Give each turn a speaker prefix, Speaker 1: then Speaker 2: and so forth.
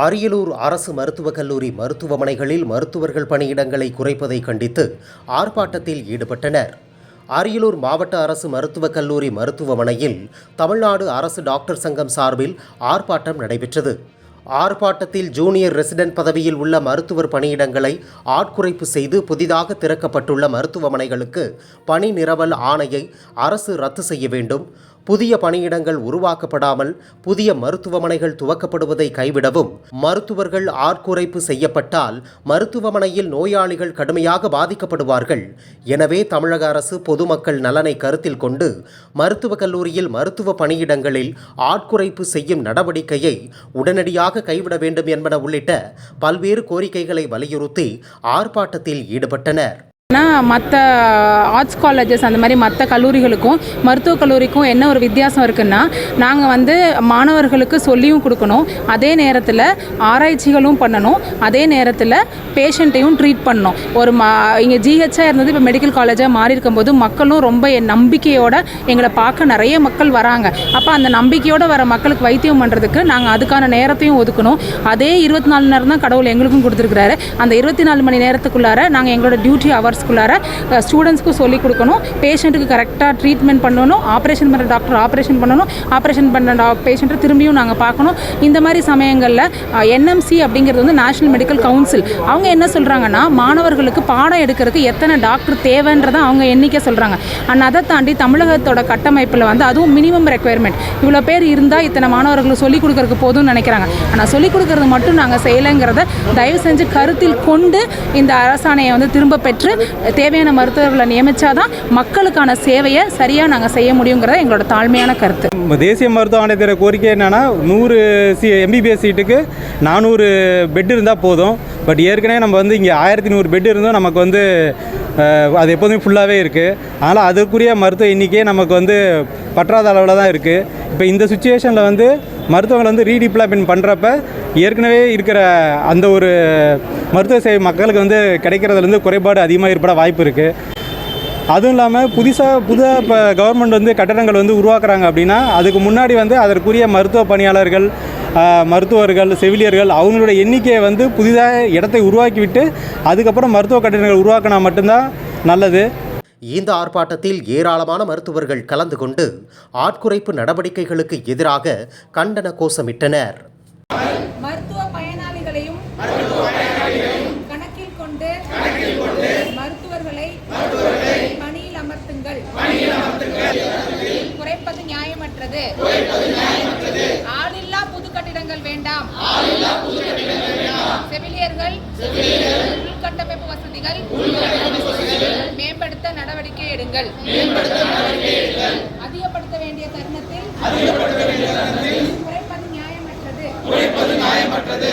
Speaker 1: அரியலூர் அரசு மருத்துவக் கல்லூரி மருத்துவமனைகளில் மருத்துவர்கள் பணியிடங்களை குறைப்பதை கண்டித்து ஆர்ப்பாட்டத்தில் ஈடுபட்டனர். அரியலூர் மாவட்ட அரசு மருத்துவக் கல்லூரி மருத்துவமனையில் தமிழ்நாடு அரசு டாக்டர் சங்கம் சார்பில் ஆர்ப்பாட்டம் நடைபெற்றது. ஆர்ப்பாட்டத்தில் ஜூனியர் ரெசிடென்ட் பதவியில் உள்ள மருத்துவர் பணியிடங்களை ஆட்குறைப்பு செய்து புதிதாக திறக்கப்பட்டுள்ள மருத்துவமனைகளுக்கு பணி நிரவல் ஆணையை அரசு ரத்து செய்ய வேண்டும். புதிய பணியிடங்கள் உருவாக்கப்படாமல் புதிய மருத்துவமனைகள் துவக்கப்படுவதை கைவிடவும் மருத்துவர்கள் ஆட்குறைப்பு செய்யப்பட்டால் மருத்துவமனையில் நோயாளிகள் கடுமையாக பாதிக்கப்படுவார்கள். எனவே தமிழக அரசு பொதுமக்கள் நலனை கருத்தில் கொண்டு மருத்துவக் கல்லூரியில் மருத்துவ பணியிடங்களில் ஆட்குறைப்பு செய்யும் நடவடிக்கையை உடனடியாக கைவிட வேண்டும் என்பன உள்ளிட்ட பல்வேறு கோரிக்கைகளை வலியுறுத்தி ஆர்ப்பாட்டத்தில் ஈடுபட்டனர்.
Speaker 2: ஆனால் மற்ற ஆர்ட்ஸ் காலேஜஸ் அந்த மாதிரி மற்ற கல்லூரிகளுக்கும் மருத்துவக் கல்லூரிக்கும் என்ன ஒரு வித்தியாசம் இருக்குன்னா நாங்கள் வந்து மாணவர்களுக்கு சொல்லியும் கொடுக்கணும். அதே நேரத்தில் ஆராய்ச்சிகளும் பண்ணணும். அதே நேரத்தில் பேஷண்ட்டையும் ட்ரீட் பண்ணணும். ஒரு மா இங்கே ஜிஹெச்சாக இருந்தது இப்போ மெடிக்கல் காலேஜாக மாறி இருக்கும்போது மக்களும் ரொம்ப என் நம்பிக்கையோட எங்களை பார்க்க நிறைய மக்கள் வராங்க. அப்போ அந்த நம்பிக்கையோடு வர மக்களுக்கு வைத்தியம் பண்ணுறதுக்கு நாங்கள் அதுக்கான நேரத்தையும் ஒதுக்கணும். அதே இருபத்தி நாலு நேரம் தான் கடவுள் எங்களுக்கும் கொடுத்துருக்குறாரு. அந்த இருபத்தி நாலு மணி நேரத்துக்குள்ளார நாங்கள் எங்களோட டியூட்டி ஹவர்ஸ்க்குள்ளார ஸ்டூடெண்ட்ஸ்க்கும் சொல்லிக் கொடுக்கணும். பேஷண்ட்டுக்கு கரெக்டாக ட்ரீட்மெண்ட் பண்ணணும். ஆப்ரேஷன் பண்ணுற டாக்டர் ஆப்ரேஷன் பண்ணணும். ஆப்ரேஷன் பண்ண டா பேஷண்ட்டை திரும்பியும் நாங்கள் பார்க்கணும். இந்த மாதிரி சமயங்களில் என்எம்சி அப்படிங்கிறது வந்து நேஷனல் மெடிக்கல் கவுன்சில் அவங்க என்ன சொல்கிறாங்கன்னா மாணவர்களுக்கு பாடம் எடுக்கிறதுக்கு எத்தனை டாக்டர் தேவைன்றதை அவங்க எண்ணிக்கை சொல்கிறாங்க ஆனால் அதை தாண்டி தமிழகத்தோட கட்டமைப்பில் வந்து அதுவும் மினிமம் ரெக்குயர்மெண்ட் இவ்வளோ பேர் இருந்தால் இத்தனை மாணவர்களுக்கு சொல்லிக் கொடுக்கறதுக்கு போதும்னு நினைக்கிறாங்க. ஆனால் சொல்லிக் கொடுக்கறது மட்டும் நாங்கள் செய்யலைங்கிறத தயவு செஞ்சு கருத்தில் கொண்டு இந்த அரசாணையை வந்து திரும்ப பெற்று தேவையான மருத்துவர்களை நியமிச்சாதான் மக்களுக்கான சேவையை சரியாக நாங்கள் செய்ய முடியுங்கிறத எங்களோட தாழ்மையான கருத்து.
Speaker 3: தேசிய மருத்துவ ஆணையத்தோட கோரிக்கை என்னென்னா நூறு சி எம்பிபிஎஸ் சீட்டுக்கு நானூறு பெட் இருந்தால் போதும். பட் ஏற்கனவே நம்ம வந்து இங்கே ஆயிரத்தி நூறு பெட் இருந்தும் நமக்கு வந்து அது எப்போதுமே ஃபுல்லாகவே இருக்குது அதனால் அதுக்குரிய மருத்துவ எண்ணிக்கையே நமக்கு வந்து பற்றாத அளவில் தான் இருக்குது இப்போ இந்த சுச்சுவேஷனில் வந்து மருத்துவங்களை வந்து ரீடிப்ளாய்மெண்ட் பண்ணுறப்ப ஏற்கனவே இருக்கிற அந்த ஒரு மருத்துவ சேவை மக்களுக்கு வந்து கிடைக்கிறதுலேருந்து குறைபாடு அதிகமாக ஏற்பட வாய்ப்பு இருக்குது அதுவும் இல்லாமல் புதுசாக புதுதாக இப்போ கவர்மெண்ட் வந்து கட்டடங்கள் வந்து உருவாக்குறாங்க அப்படின்னா அதுக்கு முன்னாடி வந்து அதற்குரிய மருத்துவ பணியாளர்கள் மருத்துவர்கள் செவிலியர்கள் அவங்களோட எண்ணிக்கையை வந்து புதிதாக இடத்தை உருவாக்கிவிட்டு அதுக்கப்புறம் மருத்துவ கட்டடங்கள் உருவாக்கினா மட்டும்தான் நல்லது.
Speaker 1: இந்த ஆர்ப்பாட்டத்தில் ஏராளமான மருத்துவர்கள் கலந்து கொண்டு ஆட்குறைப்பு நடவடிக்கைகளுக்கு எதிராக கண்டன கோஷமிட்டனர்.
Speaker 2: மருத்துவ பயனாளிகளையும் கணக்கில் கொண்டு மருத்துவர்களை பணியில் அமர்த்துங்கள். குறைப்பது நியாயமற்றது. வேண்டாம். செவிலியர்கள் உள்கட்டமைப்பு வசதிகள் மேம்படுத்த நடவடிக்கை எடுங்கள். அதிகப்படுத்த வேண்டிய தருணத்தில் குறைப்பது நியாயமற்றது.